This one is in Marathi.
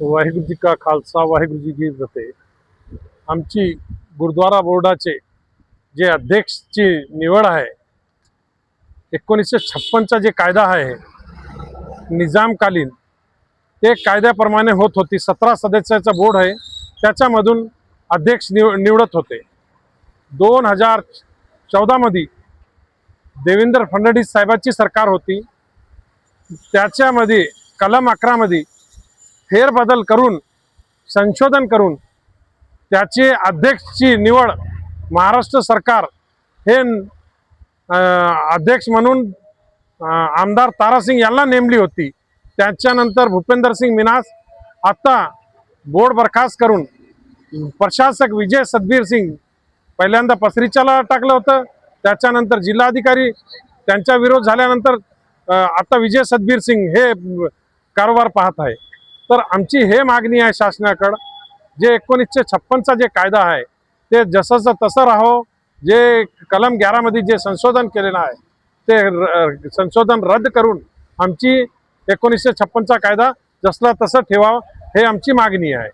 वाहिगुरू जी का खालसा वाहिगुरू जी की फतेह आमची गुरुद्वारा बोर्डाचे जे अध्यक्षची निवड आहे एकोणीसशे छप्पनचा जे कायदा आहे निजामकालीन ते कायद्याप्रमाणे होत होती. सतरा सदस्याचा बोर्ड आहे त्याच्यामधून अध्यक्ष निव निवडत होते. दोन हजार चौदामध्ये देवेंद्र फडणवीस साहेबांची सरकार होती. त्याच्यामध्ये कलम अकरामध्ये फेरबदल करून संशोधन करून त्याचे अध्यक्षची निवड महाराष्ट्र सरकार हे अध्यक्ष म्हणून आमदार तारासिंग यांना नेमली होती. त्याच्यानंतर भूपेंदर सिंग मिनास आत्ता बोर्ड बरखास्त करून प्रशासक विजय सदबीर सिंग पहिल्यांदा पसरीच्याला टाकलं होतं. त्याच्यानंतर जिल्हाधिकारी त्यांचा विरोध झाल्यानंतर आता विजय सदबीर सिंग हे कारभार पाहत आहे. तर आमची हे मागणी आहे शासनाकडं जे एकोणीसशे छप्पनचा जे कायदा आहे ते जसंचं तसं राहो. जे कलम ग्यारामध्ये जे संशोधन केलेलं आहे ते र- संशोधन रद्द करून आमची एकोणीसशे छप्पनचा कायदा जसला तसं ठेवावं हे आमची मागणी आहे.